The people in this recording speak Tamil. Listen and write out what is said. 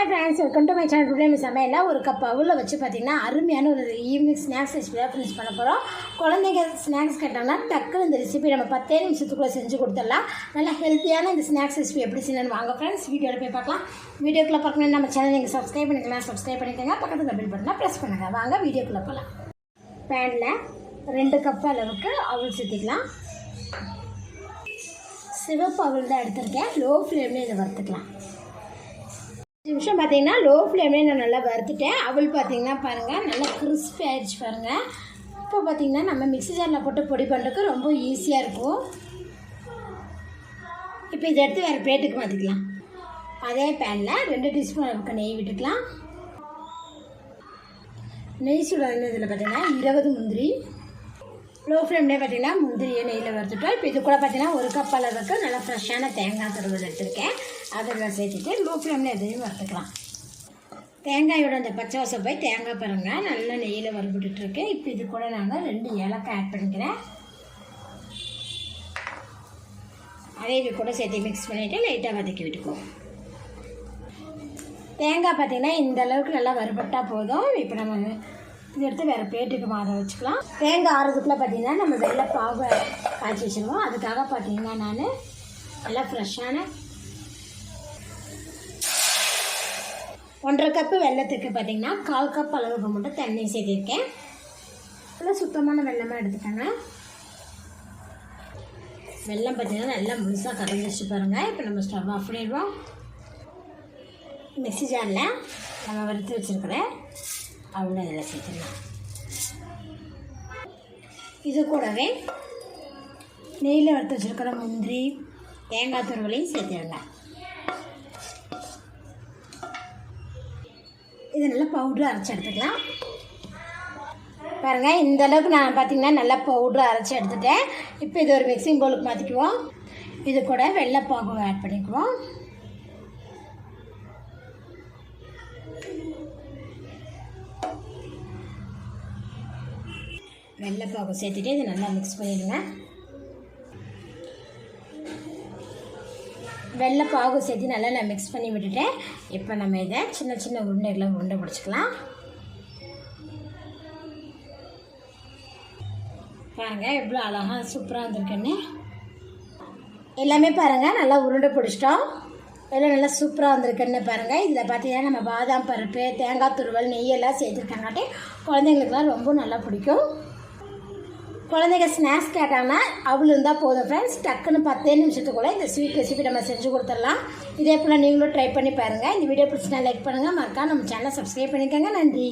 Hi friends welcome to my channel today miss சமையலில் ஒரு கப் அவுளில் வச்சு பார்த்தீங்கன்னா அருமையான ஒரு ஈவினிங் ஸ்நாக்ஸ் ரெசிபி தான் ஃபினிஷ் பண்ண போகிறோம் குழந்தைங்க ஸ்நாக்ஸ் கேட்டாங்கன்னா டக்குன்னு இந்த ரெசிபி நம்ம பத்தே நிமிஷத்துக்குள்ளே செஞ்சு கொடுத்துடலாம். நல்லா ஹெல்த்தியான இந்த ஸ்நாக்ஸ் ரெசிபி எப்படி செய்யணும்னு வாங்க ஃப்ரெண்ட்ஸ் வீடியோவில் போய் பார்க்கலாம். வீடியோக்குள்ளே பார்க்கணும் நம்ம சேனல் நீங்கள் சப்ஸ்கிரைப் பண்ணிக்கலாம் சப்ஸ்கிரைப் பண்ணிக்கோங்க. பக்கத்தில் பில் பட்டனை ப்ரெஸ் பண்ணுங்கள் வாங்க வீடியோக்குள்ளே போகலாம் பேனில் ரெண்டு கப் அளவுக்கு அவள் சேர்த்திக்கலாம் சிவப்பு அவள் தான் எடுத்திருக்கேன். லோ ஃப்ளேம்லேயே இதை வறுத்துக்கலாம். அஞ்சு நிமிஷம் பார்த்தீங்கன்னா லோ ஃப்ளேம்லேயே நான் நல்லா வறுத்துட்டேன். அவள் பார்த்தீங்கன்னா பாருங்கள் நல்லா கிறிஸ்பி ஆயிடுச்சு பாருங்கள் இப்போ பார்த்தீங்கன்னா நம்ம மிக்ஸி ஜாரில் போட்டு பொடி பண்ணுறதுக்கு ரொம்ப ஈஸியாக இருக்கும். இப்போ இதை எடுத்து வேறு பிளேட்டுக்கு மாற்றிக்கலாம் அதே பேனில் ரெண்டு டீஸ்பூன் அளவுக்கு நெய் விட்டுக்கலாம். நெய் சுடாது இதில் பார்த்தீங்கன்னா இருபது முந்திரி லோ ஃப்ளேம்லேயே பார்த்தீங்கன்னா முந்திரியை நெய்யில் வறுத்துட்டோம். இப்போ இது கூட பார்த்தீங்கன்னா ஒரு கப் அளவுக்கு நல்லா ஃப்ரெஷ்ஷான தேங்காய் துருவல் எடுத்திருக்கேன். அதில் சேர்த்துட்டு லோ ஃப்ளேமில் எதையும் வறுத்துக்கலாம். தேங்காயோட அந்த பச்சை வாசம் போய் தேங்காய் பாருங்க. நல்லா நெய்யில் வறுபட்டுருக்கேன் இப்போ இது கூட நாங்கள் ரெண்டு ஏலக்காய் ஆட் பண்ணிக்கிறேன். அதே இது கூட சேர்த்து மிக்ஸ் பண்ணிவிட்டு லைட்டாக வதக்கி விட்டுக்குவோம். தேங்காய் பார்த்தீங்கன்னா இந்த அளவுக்கு நல்லா வறுபட்டால் போதும். இப்போ நம்ம இதை எடுத்து வேறு பிளேட்டுக்கு மாற வச்சுக்கலாம். தேங்காய் ஆறுறதுக்குள்ளே பார்த்தீங்கன்னா நம்ம வெள்ளை பாவை காய்ச்சி வச்சுருவோம். அதுக்காக பார்த்தீங்கன்னா நான் நல்லா ஃப்ரெஷ்ஷான ஒன்றரை கப்பு வெள்ளத்துக்கு பார்த்தீங்கன்னா கால் கப் அளவுக்கு மட்டும் தண்ணி சேர்த்திருக்கேன். நல்லா சுத்தமான வெள்ளமாக எடுத்துட்டேங்க வெள்ளம் பார்த்தீங்கன்னா நல்லா முழுசாக கரைஞ்சிச்சு பாருங்கள் இப்போ நம்ம ஸ்டவ் ஆஃப் பண்ணிடுவோம். மிக்சி ஜாரில் நம்ம வறுத்து வச்சுருக்கிற அப்படின்னு இதில் சேர்த்துடலாம். இது கூடவே நெய்யில் வறுத்து வச்சுருக்கிற முந்திரி தேங்காய் துருவலையும் சேர்த்துடுங்க இது நல்லா பவுட்ரு அரைச்சி எடுத்துக்கலாம். பாருங்கள் இந்த அளவுக்கு நான் பார்த்தீங்கன்னா நல்லா பவுட்ரு அரைச்சி எடுத்துட்டேன். இப்போ இது ஒரு மிக்சிங் பவுலுக்கு மாற்றிக்குவோம் இது கூட வெள்ளைப்பாகு ஆட் பண்ணிக்குவோம். வெள்ளைப்பாவை சேர்த்துட்டு இதை நல்லா மிக்ஸ் பண்ணிடுங்க. வெள்ளைப்பாகு சேர்த்து நல்லா நான் மிக்ஸ் பண்ணி விட்டுட்டேன். இப்போ நம்ம இதை சின்ன சின்ன உருண்டைகளை உருண்டை பிடிச்சிக்கலாம். பாருங்கள் எவ்வளோ அழகாக சூப்பராக வந்திருக்குன்னு. எல்லாமே பாருங்கள் நல்லா உருண்டை பிடிச்சிட்டோம். எல்லாம் நல்லா சூப்பராக வந்திருக்குன்னு பாருங்கள் இதில் பார்த்தீங்கன்னா நம்ம பாதாம் பருப்பு தேங்காய் துருவல் நெய்யெல்லாம் சேர்த்துருக்காங்காட்டி குழந்தைங்களுக்குலாம் ரொம்ப நல்லா பிடிக்கும். குழந்தைங்க ஸ்நாக்ஸ் கேட்டாங்கன்னா அவள் இருந்தால் போதும் ஃப்ரெண்ட்ஸ் டக்குன்னு பத்தே நிமிஷத்துக்குள்ளே இந்த ஸ்வீட் ரெசிபி நம்ம செஞ்சு கொடுத்துடலாம். இதே போல் நீங்களும் ட்ரை பண்ணி பாருங்கள் இந்த வீடியோ பிடிச்சினா லைக் பண்ணுங்கள் மறக்காம நம்ம சேனலை சப்ஸ்கிரைப் பண்ணிக்கோங்க. நன்றி.